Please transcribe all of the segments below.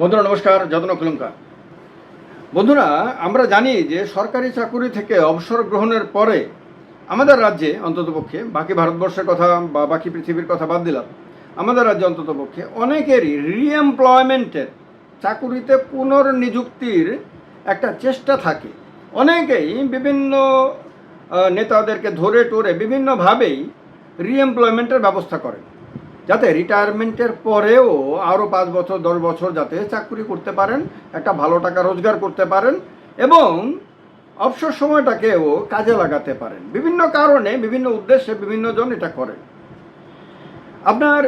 বন্ধুরা, নমস্কার যত্ন কলঙ্কার বন্ধুরা, আমরা জানি যে সরকারি চাকুরি থেকে অবসর গ্রহণের পরে আমাদের রাজ্যে অন্ততপক্ষে বাকি ভারতবর্ষের কথা বা বাকি পৃথিবীর কথা বাদ দিলাম, আমাদের রাজ্যে অন্ততপক্ষে অনেকেরই রিএমপ্লয়মেন্টের চাকুরিতে পুনর্নিযুক্তির একটা চেষ্টা থাকে। অনেকেই বিভিন্ন নেতাদেরকে ধরে টরে বিভিন্নভাবেই রিএমপ্লয়মেন্টের ব্যবস্থা করেন। যাতে রিটায়ারমেন্টের পরেও আরও পাঁচ বছর, দশ বছর যাতে চাকরি করতে পারেন, একটা ভালো টাকা রোজগার করতে পারেন এবং অবসর সময়টাকেও কাজে লাগাতে পারেন। বিভিন্ন কারণে, বিভিন্ন উদ্দেশ্যে বিভিন্ন জন এটা করেন। আপনার,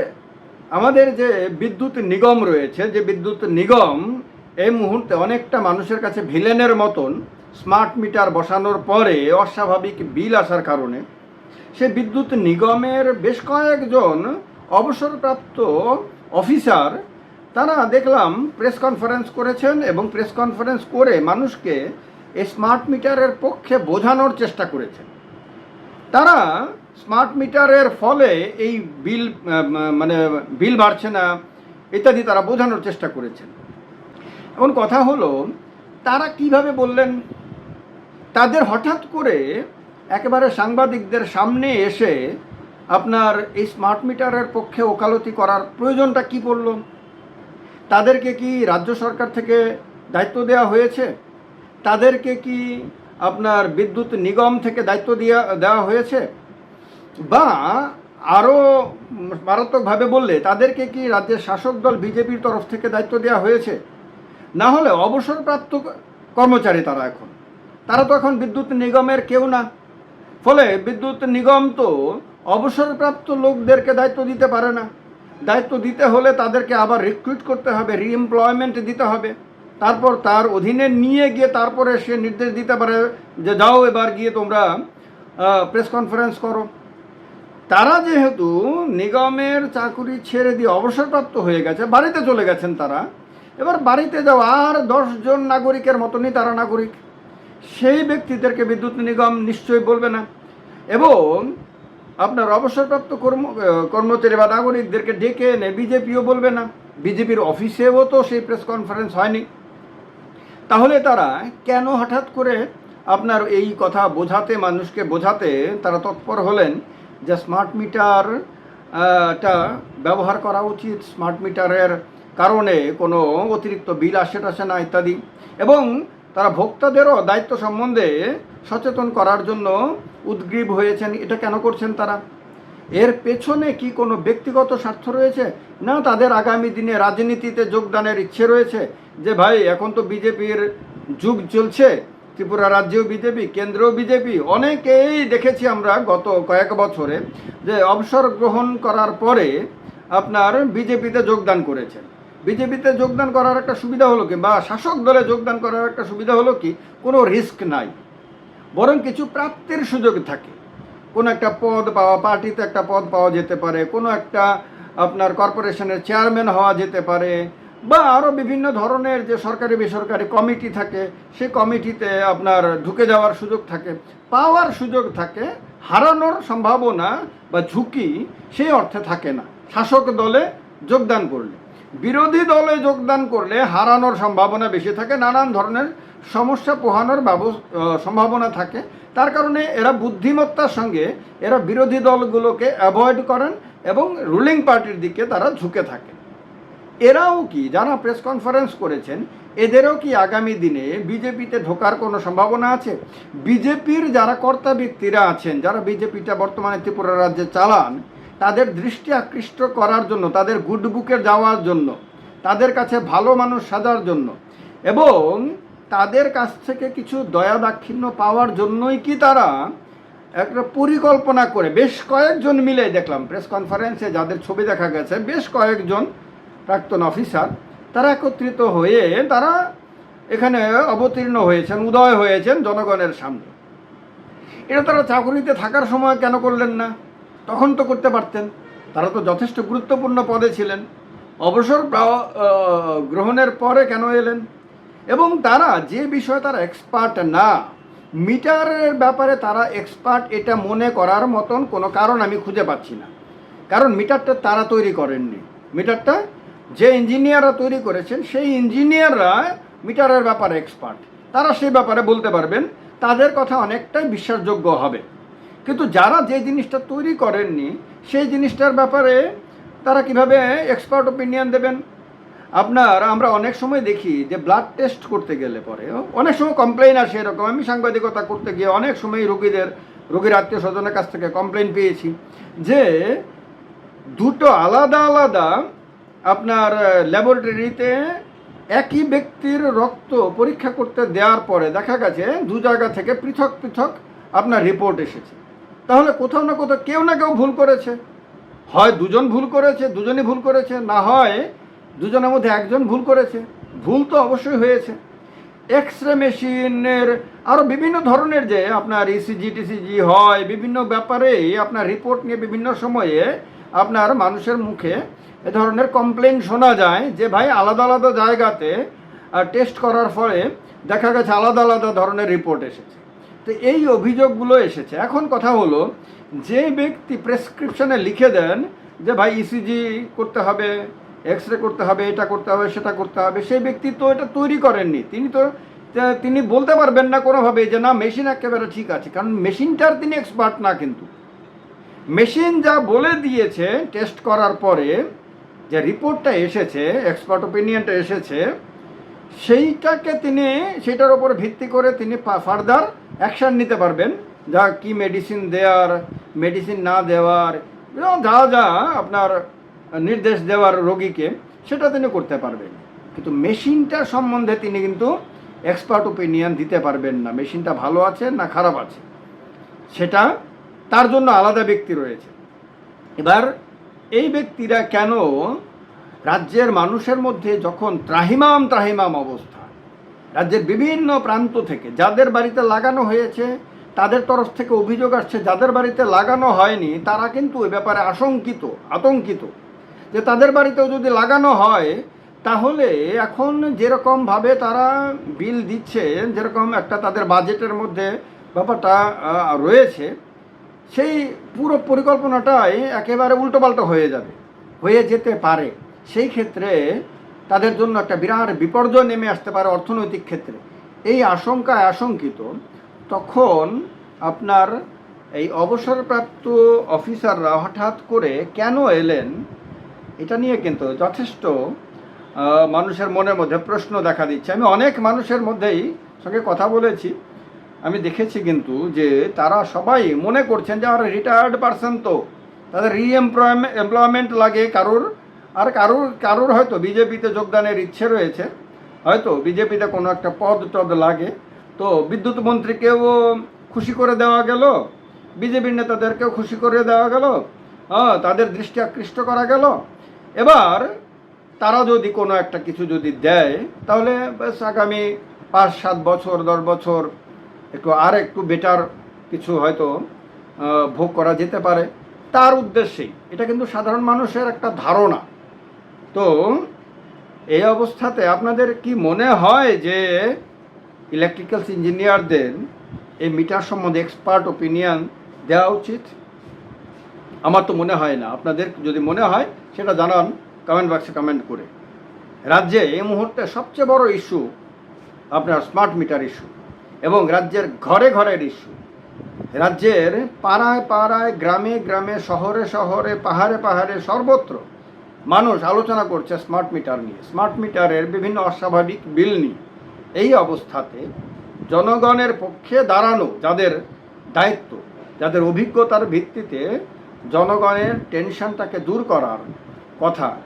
আমাদের যে বিদ্যুৎ নিগম রয়েছে, যে বিদ্যুৎ নিগম এই মুহূর্তে অনেকটা মানুষের কাছে ভিলেনের মতন স্মার্ট মিটার বসানোর পরে অস্বাভাবিক বিল আসার কারণে সে বিদ্যুৎ নিগমের বেশ কয়েকজন অবসরপ্রাপ্ত অফিসার, তারা দেখলাম প্রেস কনফারেন্স করেছেন এবং প্রেস কনফারেন্স করে মানুষকে স্মার্ট মিটারের পক্ষে বোঝানোর চেষ্টা করেছেন। তারা স্মার্ট মিটারের ফলে এই বিল মানে বিল বাড়ছে না, ইত্যাদি তারা বোঝানোর চেষ্টা করেছেন। এখন কথা হলো, তারা কীভাবে বললেন? তাদের হঠাৎ করে একেবারে সাংবাদিকদের সামনে এসে আপনার এই স্মার্ট মিটারের পক্ষে ওকালতি করার প্রয়োজনটা কি পড়ল? তাদেরকে কি রাজ্য সরকার থেকে দায়িত্ব দেওয়া হয়েছে? তাদেরকে কি আপনার বিদ্যুৎ নিগম থেকে দায়িত্ব দেওয়া দেওয়া হয়েছে? বা আরও মারাত্মকভাবে বললে, তাদেরকে কি রাজ্যের শাসক দল বিজেপির তরফ থেকে দায়িত্ব দেওয়া হয়েছে? না হলে অবসরপ্রাপ্ত কর্মচারী তারা এখন। তারা তো এখন বিদ্যুৎ নিগমের কেউ না। ফলে বিদ্যুৎ নিগম তো অবসরপ্রাপ্ত লোকদেরকে দায়িত্ব দিতে পারে না। দায়িত্ব দিতে হলে তাদেরকে আবার রিক্রুট করতে হবে রিএমপ্লয়মেন্ট দিতে হবে। তারপর তার অধীনে নিয়ে গিয়ে তারপরে সে নির্দেশ দিতে পারে যে, যাও এবার গিয়ে তোমরা প্রেস কনফারেন্স করো। তারা যেহেতু নিগমের চাকুরি ছেড়ে দিয়ে অবসরপ্রাপ্ত হয়ে গেছে, বাড়িতে চলে গেছেন তারা। এবার বাড়িতে যাওয়া আর দশজন নাগরিকের মতনই তারা নাগরিক। সেই ব্যক্তিদেরকে বিদ্যুৎ নিগম নিশ্চয়ই বলবে না। এবং আপনার অবসরপ্রাপ্ত কর্ম কর্মচারী বা নাগরিকদেরকে ডেকে এনে বিজেপিও বলবে না। বিজেপির অফিসেও তো সেই প্রেস কনফারেন্স হয়নি। তাহলে তারা কেন হঠাৎ করে আপনার এই কথা বোঝাতে, মানুষকে বোঝাতে তারা তৎপর হলেন যে স্মার্ট মিটার টা ব্যবহার করা উচিত। স্মার্ট মিটারের কারণে কোনো অতিরিক্ত বিল আসে টাসে না, ইত্যাদি। এবং তারা ভোক্তাদেরও দায়িত্ব সম্বন্ধে সচেতন করার জন্য উদ্গ্রীব হয়েছেন, এটা কেন করছেন তারা? এর পেছনে কি কোনো ব্যক্তিগত স্বার্থ রয়েছে? না, তাদের আগামী দিনে রাজনীতিতে যোগদানের ইচ্ছে রয়েছে যে, ভাই, এখন তো বিজেপির যুগ চলছে, ত্রিপুরা রাজ্যেও বিজেপি, কেন্দ্রেও বিজেপি। অনেকেই দেখেছি আমরা গত কয়েক বছরে যে, অবসর গ্রহণ করার পরে আপনার বিজেপিতে যোগদান করেছেন। বিজেপিতে যোগদান করার একটা সুবিধা হলো কি? বা শাসক দলে যোগদান করার একটা সুবিধা হলো কি? কোনো রিস্ক নাই। বরং কিছু প্রাপ্তির সুযোগ থাকে। কোনো একটা পদ পাওয়া, পার্টিতে একটা পদ পাওয়া যেতে পারে, কোনো একটা আপনার কর্পোরেশনের চেয়ারম্যান হওয়া যেতে পারে, বা আরও বিভিন্ন ধরনের যে সরকারি, বেসরকারি কমিটি থাকে, সে কমিটিতে আপনার ঢুকে যাওয়ার সুযোগ থাকে, পাওয়ার সুযোগ থাকে, হারানোর সম্ভাবনা বা ঝুঁকি সেই অর্থে থাকে না। শাসক দলে যোগদান করলে, বিরোধী দলে যোগদান করলে হারানোর সম্ভাবনা বেশি থাকে, নানান ধরনের সমস্যা পোহানোর সম্ভাবনা থাকে। তার কারণে এরা বুদ্ধিমত্তার সঙ্গে এরা বিরোধী দলগুলোকে অ্যাভয়েড করেন এবং রুলিং পার্টির দিকে তারা ঝুঁকে থাকে। এরাও কি, যারা প্রেস কনফারেন্স করেছেন, এদেরও কি আগামী দিনে বিজেপিতে ঢোকার কোনো সম্ভাবনা আছে? বিজেপির যারা কর্তা ব্যক্তিরা আছেন, যারা বিজেপিটা বর্তমানে ত্রিপুরা রাজ্যে চালান, তাদের দৃষ্টি আকৃষ্ট করার জন্য, তাদের গুড বুকে যাওয়ার জন্য, তাদের কাছে ভালো মানুষ সাজার জন্য এবং তাদের কাছ থেকে কিছু দয়া দাক্ষিণ্য পাওয়ার জন্যই কি তারা একটা পরিকল্পনা করে? বেশ কয়েকজন মিলে দেখলাম প্রেস কনফারেন্সে যাদের ছবি দেখা গেছে, বেশ কয়েকজন প্রাক্তন অফিসার তারা একত্রিত হয়ে তারা এখানে অবতীর্ণ হয়েছেন, উদয় হয়েছেন জনগণের সামনে। এটা তারা চাকুরিতে থাকার সময় কেন করলেন না? তখন তো করতে পারতেন। তারা তো যথেষ্ট গুরুত্বপূর্ণ পদে ছিলেন। অবসর গ্রহণের পরে কেন এলেন? এবং তারা যে বিষয়ে তারা এক্সপার্ট না, মিটারের ব্যাপারে তারা এক্সপার্ট এটা মনে করার মতন কোনো কারণ আমি খুঁজে পাচ্ছি না। কারণ মিটারটা তারা তৈরি করেননি। মিটারটা যে ইঞ্জিনিয়াররা তৈরি করেছেন, সেই ইঞ্জিনিয়াররা মিটারের ব্যাপারে এক্সপার্ট তারা সেই ব্যাপারে বলতে পারবেন, তাদের কথা অনেকটাই বিশ্বাসযোগ্য হবে। কিন্তু যারা যে জিনিসটা তৈরি করেননি, সেই জিনিসটার ব্যাপারে তারা কীভাবে এক্সপার্ট ওপিনিয়ন দেবেন? আপনার, আমরা অনেক সময় দেখি যে ব্লাড টেস্ট করতে গেলে পরে, অনেক সময় কমপ্লেন আসে এরকম। আমি সাংবাদিকতা করতে গিয়ে অনেক সময় রোগীদের, রোগীর আত্মীয় স্বজনের কাছ থেকে কমপ্লেন পেয়েছি যে দুটো আলাদা আলাদা আপনার ল্যাবরেটরিতে একই ব্যক্তির রক্ত পরীক্ষা করতে দেওয়ার পরে দেখা গেছে দু জায়গা থেকে পৃথক পৃথক আপনার রিপোর্ট এসেছে। তাহলে কোথাও না কোথাও কেউ না কেউ ভুল করেছে। হয় দুজন ভুল করেছে, দুজনই ভুল করেছে, না হয় দুজনের মধ্যে একজন ভুল করেছে। ভুল তো অবশ্যই হয়েছে। এক্স রে মেশিনের আরও বিভিন্ন ধরনের যে আপনার E ইসিজি টিসিজি হয়, বিভিন্ন ব্যাপারেই আপনার রিপোর্ট নিয়ে বিভিন্ন সময়ে আপনার মানুষের মুখে এ ধরনের কমপ্লেন শোনা যায় যে, ভাই, আলাদা আলাদা জায়গাতে টেস্ট করার ফলে দেখা গেছে আলাদা আলাদা ধরনের রিপোর্ট এসেছে। তো এই অভিযোগগুলো এসেছে। এখন কথা হলো, যে ব্যক্তি প্রেসক্রিপশনে লিখে দেন যে, ভাই ইসিজি করতে হবে এক্স রে করতে হবে, এটা করতে হবে, সেটা করতে হবে। সেই ব্যক্তি তো এটা তৈরি করেননি। তিনি তো তিনি বলতে পারবেন না কোনোভাবে যে না মেশিন একেবারে ঠিক আছে। কারণ মেশিনটার তিনি এক্সপার্ট না কিন্তু। মেশিন যা বলে দিয়েছে টেস্ট করার পরে যে রিপোর্টটা এসেছে এক্সপার্ট ওপিনিয়নটা এসেছে, সেইটাকে তিনি, সেটার ওপর ভিত্তি করে তিনি ফার্দার অ্যাকশান নিতে পারবেন। যা কি মেডিসিন দেওয়ার মেডিসিন না দেওয়ার যা যা আপনার নির্দেশ দেওয়ার রোগীকে সেটা তিনি করতে পারবেন। কিন্তু মেশিনটার সম্বন্ধে তিনি কিন্তু এক্সপার্ট ওপিনিয়ন দিতে পারবেন না। মেশিনটা ভালো আছে না খারাপ আছে? সেটা তার জন্য আলাদা ব্যক্তি রয়েছে। এবার এই ব্যক্তিরা কেন রাজ্যের মানুষের মধ্যে যখন ত্রাহিমাম ত্রাহিমাম অবস্থা, রাজ্যের বিভিন্ন প্রান্ত থেকে যাদের বাড়িতে লাগানো হয়েছে, তাদের তরফ থেকে অভিযোগ আসছে, যাদের বাড়িতে লাগানো হয়নি, তারা কিন্তু এ ব্যাপারে আশঙ্কিত, আতঙ্কিত। যে তাদের বাড়িতেও যদি লাগানো হয়, তাহলে এখন যেরকমভাবে তারা বিল দিচ্ছে, যেরকম একটা তাদের বাজেটের মধ্যে ব্যাপারটা রয়েছে, সেই পুরো পরিকল্পনাটাই একেবারে উল্টোপাল্টো হয়ে যাবে, হয়ে যেতে পারে। সেই ক্ষেত্রে তাদের জন্য একটা বিরাট বিপর্যয় নেমে আসতে পারে অর্থনৈতিক ক্ষেত্রে। এই আশঙ্কায় আশঙ্কিত, তখন আপনার এই অবসরপ্রাপ্ত অফিসাররা হঠাৎ করে কেন এলেন? এটা নিয়ে কিন্তু যথেষ্ট মানুষের মনের মধ্যে প্রশ্ন দেখা দিচ্ছে। আমি অনেক মানুষের মধ্যেই সঙ্গে কথা বলেছি। আমি দেখেছি কিন্তু যে তারা সবাই মনে করছেন যে, আর রিটায়ার্ড পারসন তো। তাদের রি এমপ্লয়মেন্ট লাগে কারোর। আর কারোর কারোর হয়তো বিজেপিতে যোগদানের ইচ্ছে রয়েছে। হয়তো বিজেপিতে কোনো একটা পদ টদ লাগে। তো বিদ্যুৎ মন্ত্রীকেও খুশি করে দেওয়া গেল। বিজেপির নেতাদেরকেও খুশি করে দেওয়া গেল। তাদের দৃষ্টি আকৃষ্ট করা গেল। এবার তারা যদি কোনো একটা কিছু যদি দেয়, তাহলে আগামী পাঁচ, সাত বছর, দশ বছর, একটু আর একটু বেটার কিছু হয়তো ভোগ করা যেতে পারে। তার উদ্দেশ্যেই এটা কিন্তু সাধারণ মানুষের একটা ধারণা। তো এই অবস্থাতে আপনাদের কি মনে হয় যে ইলেকট্রিক্যালস ইঞ্জিনিয়ারদের এই মিটার সম্বন্ধে এক্সপার্ট ওপিনিয়ন দেওয়া উচিত? আমার তো মনে হয় না। আপনাদের যদি মনে হয়, সেটা জানান কমেন্ট বক্সে কমেন্ট করে। রাজ্যে এই মুহূর্তে সবচেয়ে বড় ইস্যু আপনার স্মার্ট মিটার ইস্যু এবং রাজ্যের ঘরে ঘরের ইস্যু রাজ্যের পাড়ায় পাড়ায়, গ্রামে গ্রামে, শহরে শহরে, পাহাড়ে পাহাড়ে সর্বত্র মানুষ আলোচনা করছে স্মার্ট মিটার নিয়ে। স্মার্ট মিটারের বিভিন্ন অস্বাভাবিক বিল নিয়ে। এই অবস্থাতে জনগণের পক্ষে দাঁড়ানো, যাদের দায়িত্ব, যাদের অভিজ্ঞতার ভিত্তিতে জনগণের টেনশনটাকে দূর করার কথা।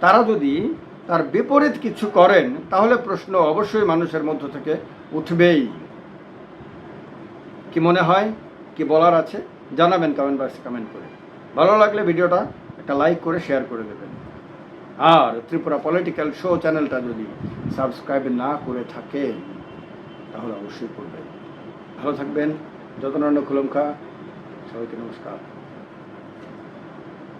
তারা যদি তার বিপরীত কিছু করেন, তাহলে প্রশ্ন অবশ্যই মানুষের মধ্য থেকে উঠবেই। কি মনে হয়? কি বলার আছে? জানাবেন কমেন্ট বক্সে কমেন্ট করে। ভালো লাগলে ভিডিওটা একটা লাইক করে শেয়ার করে দেবেন। আর ত্রিপুরা পলিটিক্যাল শো চ্যানেলটা যদি সাবস্ক্রাইব না করে থাকেন, তাহলে অবশ্যই করবেন। ভালো থাকবেন। যতনান্য খুলমখা, সবাইকে নমস্কার।